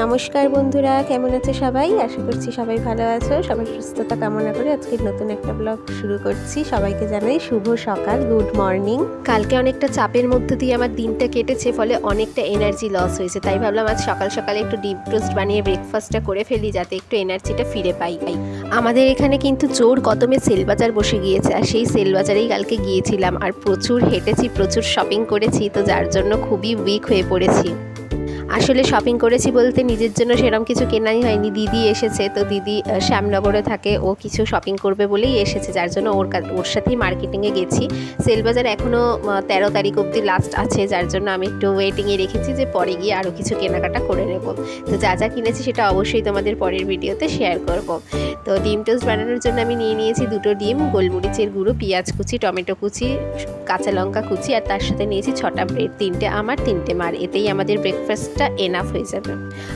নমস্কার বন্ধুরা, কেমন আছে সবাই? আশা করছি সবাই ভালো আছো। সবাই সুস্থতা কামনা করে আজকে নতুন একটা ব্লগ শুরু করছি। সবাইকে জানাই শুভ সকাল গুড মর্নিং কালকে অনেকটা চাপের মধ্যে দিয়ে আমার দিনটা কেটেছে, ফলে অনেকটা এনার্জি লস হয়েছে। তাই ভাবলাম আজ সকাল সকালে একটু ডিপ টোস্ট বানিয়ে ব্রেকফাস্টটা করে ফেলি, যাতে একটু এনার্জিটা ফিরে পাই। পাই আমাদের এখানে কিন্তু জোর কদমে সেল বাজার বসে গিয়েছে, আর সেই সেল বাজারেই কালকে গিয়েছিলাম। আর প্রচুর হেঁটেছি, প্রচুর শপিং করেছি, তো যার জন্য খুবই উইক হয়ে পড়েছি। আসলে শপিং করেছি বলতে নিজের জন্য সেরকম কিছু কেনাই হয়নি। দিদি এসেছে, তো দিদি শ্যামনগরে থাকে। ও কিছু শপিং করবে বলেই এসেছে, যার জন্য ওর ওর সাথেই মার্কেটিংয়ে গেছি। সেল বাজার এখনও তেরো তারিখ অবধি লাস্ট আছে, যার জন্য আমি একটু ওয়েটিংয়ে রেখেছি যে পরে গিয়ে আরও কিছু কেনাকাটা করে নেব। তো যা যা কিনেছি সেটা অবশ্যই তোমাদের পরের ভিডিওতে শেয়ার করব। তো ডিম টোস্ট বানানোর জন্য আমি নিয়ে নিয়েছি দুটো ডিম, গোলমরিচের গুঁড়ো, পেঁয়াজ কুচি, টমেটো কুচি, কাঁচা লঙ্কা কুচি, আর তার সাথে নিয়েছি ছটা ব্রেড তিনটে আমার তিনটে মার। এতেই আমাদের ব্রেকফাস্টটা এনাফ হয়ে যাবে।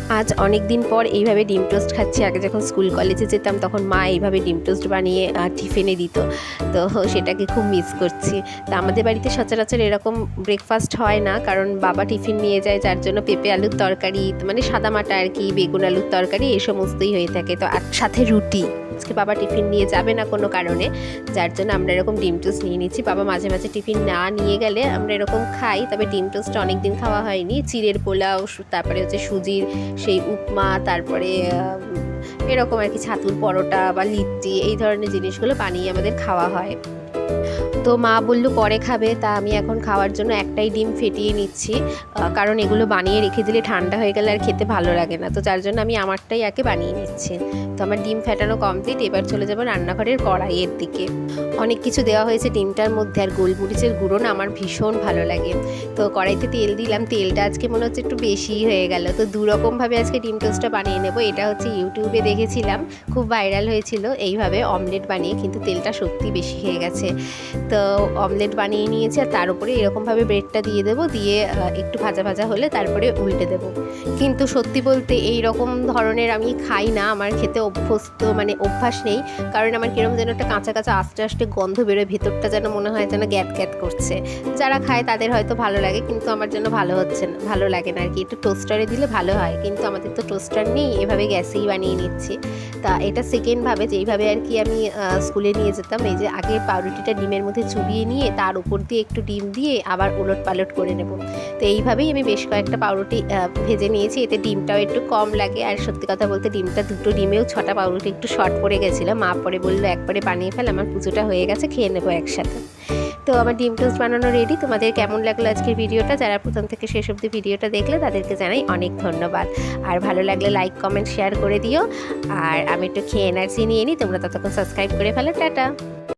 আজ অনেক দিন পর এইভাবে ডিম টোস্ট খাচ্ছি। আগে যখন স্কুল, কলেজে যেতাম তখন মা এইভাবে ডিম টোস্ট বানিয়ে টিফিনে দিত। তো সেটাকে খুব মিস করছি। তো আমাদের বাড়িতে সচরাচর এরকম ব্রেকফাস্ট হয় না। কারণ বাবা টিফিন নিয়ে যায়, যার জন্য পেঁপে আলুর তরকারি মানে সাদা মাটা আর কি, বেগুন আলুর তরকারি এই সমস্তই হয়ে থাকে। তো আর সাথে রুটি। আজকে বাবা টিফিন নিয়ে যাবে না কোনো কারণে। যার জন্য আমরা এরকম ডিম টোস্ট নিয়ে নিচ্ছি। বাবা মাঝে মাঝে টিফিন না নিয়ে গেলে আমরা এরকম খাই, তবে ডিম টোস্টটা অনেক দিন খাওয়া হয়নি। চিড়ের পোলাও তারপরে হচ্ছে সুজির সেই উপমা, তারপরে এরকম আর কি ছাতুর পরোটা বা লিট্টি, এই ধরনের জিনিসগুলো বানিয়ে আমাদের খাওয়া হয়। তো মা বলল, পরে খাবে। তা আমি এখন খাওয়ার জন্য একটাই ডিম ফেটিয়ে নিচ্ছি। কারণ এগুলো বানিয়ে রেখে দিলে ঠান্ডা হয়ে গেলে আর খেতে ভালো লাগে না। তো যার জন্য আমি আমারটাই আগে বানিয়ে নিচ্ছি। তো আমার ডিম ফেটানো কমপ্লিট। এবার চলে যাব রান্নাঘরের কড়াইয়ের দিকে। অনেক কিছু দেওয়া হয়েছে ডিমটার মধ্যে আর গোলমরিচের গুঁড়ো না আমার ভীষণ ভালো লাগে। তো কড়াইতে তেল দিলাম। তেলটা আজকে মনে হচ্ছে একটু বেশিই হয়ে গেল। তো দুরকমভাবে আজকে ডিম টোস্টটা বানিয়ে নেব। এটা হচ্ছে ইউটিউবে দেখেছিলাম। খুব ভাইরাল হয়েছিল। এইভাবে অমলেট বানিয়ে কিন্তু তেলটা সত্যি বেশি হয়ে গেছে। তো অমলেট বানিয়ে নিয়েছি আর তার উপরে এরকমভাবে ব্রেডটা দিয়ে দেবো, দিয়ে একটু ভাজা ভাজা হলে তারপরে উল্টে দেবো। কিন্তু সত্যি বলতে এই রকম ধরনের আমি খাই না, আমার খেতে অভ্যস্ত মানে অভ্যাস নেই। কারণ আমার কিরম যেন একটা কাঁচা কাঁচা আস্তে আস্তে গন্ধ বেরোয়, ভেতরটা যেন মনে হয় যেন গ্যাত গ্যাত করছে। যারা খায় তাদের হয়তো ভালো লাগে, কিন্তু আমার জন্য ভালো হচ্ছে না, ভালো লাগে না আর কি একটু টোস্টারে দিলে ভালো হয়, কিন্তু আমাদের তো টোস্টার নেই, এভাবে গ্যাসেই বানিয়ে নিচ্ছি। তা এটা সেকেন্ডভাবে যেইভাবে আর কি আমি স্কুলে নিয়ে যেতাম, এই যে আগে পাউরুটিটা ডিমের মধ্যে চুবিয়ে নিয়ে তার উপর দিয়ে একটু ডিম দিয়ে আবার উলট পালট করে নেব। তো এইভাবেই আমি বেশ কয়েকটা পাউরুটি ভেজে নিয়েছি। এতে ডিমটাও একটু কম লাগে। আর সত্যি কথা বলতে ডিমটা দুটো ডিমেও ছটা পাউরুটি একটু শর্ট পড়ে গেছিল। মা পরে বলল একবারে বানিয়ে ফেল, আমার পুজোটা হয়ে গেছে, খেয়ে নেব একসাথে। তো আমার ডিম টোস্ট বানানো রেডি তোমাদের কেমন লাগল আজকের ভিডিওটা? যারা প্রথম থেকে শেষ অবধি ভিডিওটা দেখলে, তাদেরকে জানাই অনেক ধন্যবাদ। আর ভালো লাগলে লাইক কমেন্ট শেয়ার করে দিও। আর আমি একটু খেয়ে এনার্জি নিয়ে নিই। তোমরা ততক্ষণ সাবস্ক্রাইব করে ফেলো। টাটা!